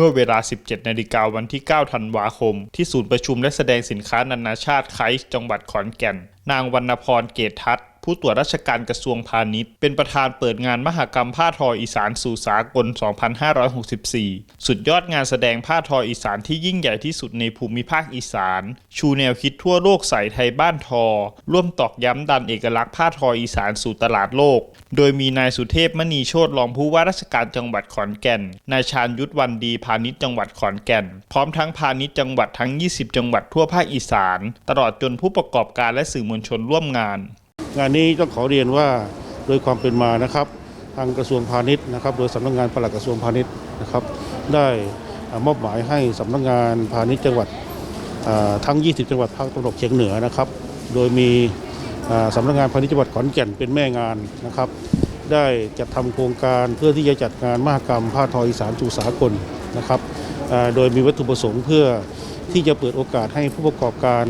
เมื่อเวลา 17 นาฬิกาวันที่ 9 ธันวาคม ที่ศูนย์ประชุมและแสดงสินค้านานาชาติไคส์จังหวัดขอนแก่น นางวรรณพรเกตทัศน์ ผู้ตรวจราชการกระทรวงพาณิชย์ เป็นประธานเปิดงานมหกรรมผ้าทออีสานสู่สากล 2564 สุดยอดงานแสดงผ้าทออีสานที่ยิ่งใหญ่ที่สุดในภูมิภาคอีสาน ชูแนวคิดทั่วโลกใส่ไทยบ้านทอ ร่วมตอกย้ำดันเอกลักษณ์ผ้าทออีสานสู่ตลาดโลก โดยมีนายสุเทพมณีโชตรองผู้ว่าราชการจังหวัดขอนแก่น นายชาญยุทธวันดีพาณิชย์จังหวัดขอนแก่น พร้อมทั้งพาณิชย์จังหวัดทั้ง 20 จังหวัดทั่วภาคอีสาน ตลอดจนผู้ประกอบการและสื่อมวลชนร่วมงาน งานนี้ต้องขอเรียนว่าโดยความเป็นมานะครับ ทางกระทรวงพาณิชย์นะครับ โดยสำนักงานปลัดกระทรวงพาณิชย์นะครับ ได้มอบหมายให้สำนักงานพาณิชย์จังหวัดทั้ง 20 จังหวัดภาคตะวันออกเฉียงเหนือนะครับ โดยมีอ่าสำนักงานพาณิชย์จังหวัดขอนแก่นเป็นแม่งานนะครับ ได้จัดทำโครงการเพื่อที่จะจัดงานมหกรรมผ้าทออีสานสู่สากลนะครับโดยมีวัตถุประสงค์เพื่อที่จะเปิดโอกาสให้ผู้ประกอบการ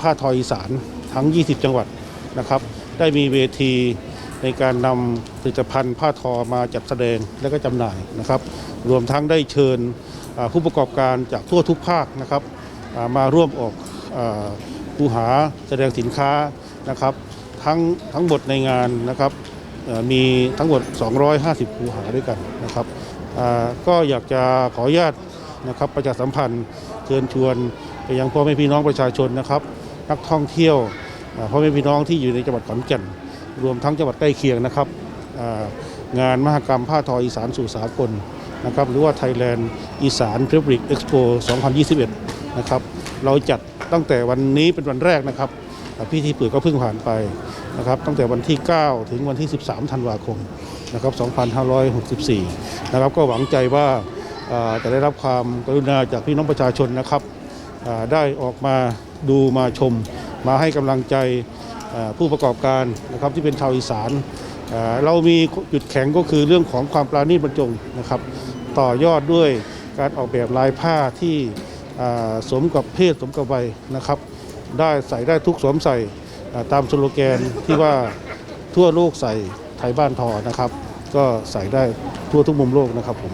ผ้าทออีสานทั้ง 20 จังหวัดนะครับ ได้มีเวทีในการนำผลิตภัณฑ์ผ้าทอมาจัดแสดงและก็จำหน่ายนะครับ รวมทั้งได้เชิญผู้ประกอบการจากทั่วทุกภาคนะครับมาร่วมออกอาคูหาแสดงสินค้านะครับทั้งทั้งหมดในงานนะครับมีทั้งหมด 250 คูหาด้วยกันนะครับก็อยากจะขออนุญาตนะครับประชาสัมพันธ์เชิญชวนไปยังพ่อแม่พี่น้องประชาชนนะครับ นักท่องเที่ยว พ่อแม่พี่น้องที่อยู่ในจังหวัดขอนแก่นรวมทั้งจังหวัดใกล้เคียงนะครับงานมหกรรมผ้าทออีสานสู่สากลนะครับหรือว่า Thailand อีสาน Fabric Expo 2021 นะครับเราจัดตั้งแต่วันนี้เป็นวันแรกนะครับอ่าพิธีเปิดก็เพิ่งผ่านไปนะครับตั้งแต่วันที่ 9 ถึงวันที่ 13 ธันวาคมนะครับ2564 นะครับก็หวังใจว่าจะได้รับความกรุณาจากพี่น้องประชาชนนะครับได้ออกมาดูมาชม มาให้กำลังใจผู้ประกอบการนะครับที่เป็นชาวอีสาน เรามีจุดแข็งก็คือเรื่องของความปราณีตบรรจงนะครับ ต่อยอดด้วยการออกแบบลายผ้าที่สมกับเพศสมกับวัยนะครับ ได้ใส่ได้ทุกสวมใส่ตามสโลแกนที่ว่าทั่วโลกใส่ไทยบ้านทอนะครับ ก็ใส่ได้ทั่วทุกมุมโลกนะครับผม